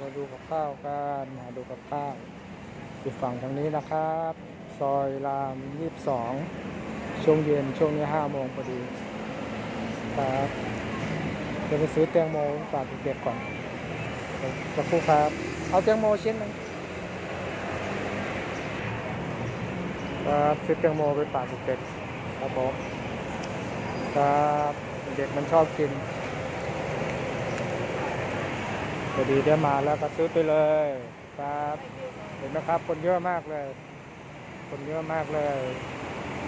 มาดูกับข้าวกันมาดูกับข้าวอยู่ฝั่งทางนี้นะครับ ซอยรามยี่สองช่วงเย็นช่วงนี้ห้าโมงพอดีครับเดี๋ยวไปซื้อแตงโมฝากเด็กก่อนเดี๋ยวสักครู่ครับ เอาแตงโมชิ้นหนึงครับซื้อแตงโมไปฝากเด็กครับผมครับเด็กมันชอบกิน พ อดีได้มาแล้วก็ซื้อไปเลยครับ เห็นไหมครับ คนเยอะมากเลย คนเยอะมากเลย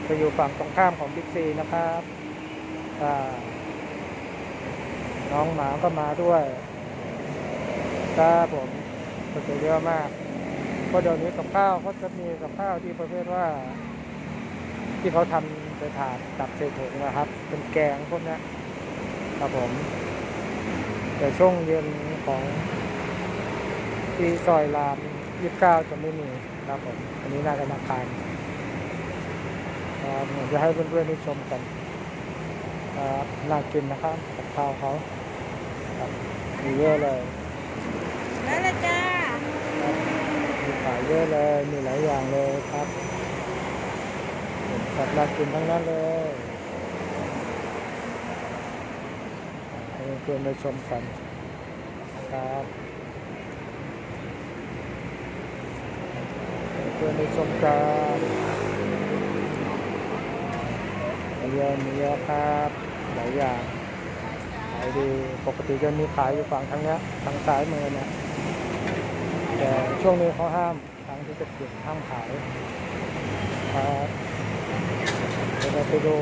จะอยู่ฝั่งตรงข้ามของบิ๊กซีนะครับน้องหมาก็มาด้วยครับผมก็จะเยอะมากเพราะเดี๋ยวนี้กับข้าวเขาจะมีกับข้าวที่ประเภทว่า ที่เขาทำไปถาดตักใส่ถุงนะครับ เป็นแกงพวกนี้ครับผม แต่ช่วงเย็นของที่ซอยรามยี่สิบเก้าจะไม่มีครับผมอันนี้น่าจะมาคารครับผมจะให้เพื่อนๆได้ชมกันครับน่ากินนะครับกับข้าวเขาครับมีเยอะเลยได้และจ้าครับมีขายเยอะเลยมีหลายอย่างเลยครับสัตว์น่ากินทั้งนั้นเลยให้ เพื่อนได้ชมกันครับเพื่อนได้ชมกันเยอะมีเยอะครับหลายอย่างขายดีปกติจะมีขายอยู่ฝั่งทางเนี้ยทางซ้ายมือเนี่ยแต่ช่วงนี้เขาห้ามทางที่จะเก็บห้ามขายครับเดี๋ยวเราไปดู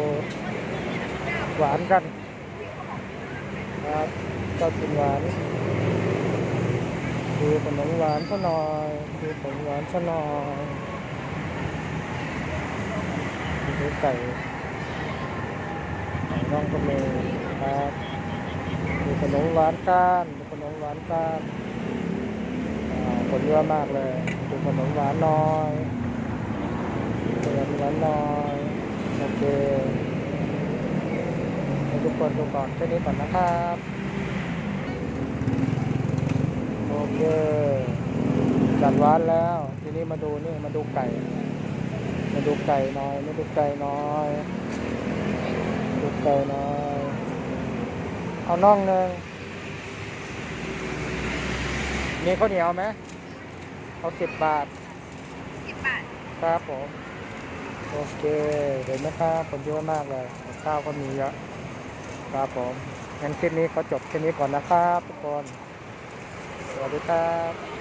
หวานกัน ครับก็กินหวาน ดูขนมหวานซะหน่อยดูขนมหวานซะหน่อยดูไก่ไก่น่องก็มีครับดูขนมหวานก้านดูขนมหวานก้านอ่าคนเยอะมากเลยดูขนมหวานน้อยขนมหวานน้อยโอเค ทุกคนดูก่อนแค่นี้ก่อนนะครับโอเคจัดหวานแล้ว ทีนี้มาดูนี่มาดูไก่ มาดูไก่หน้อยมาดูไก่น้อยดูไก่น้อย เอาน่องหนึ่งมีข้าวเหนียวไหมเอาสิบบาทสิบบาท ครับผม โอเค เห็นไหมครับคนเยอะมากเลยกับข้าวก็มีเยอะ ครับผมงั้นคลิปนี้ขอจบแค่นี้ก่อนนะครับทุกคน สวัสดีครับ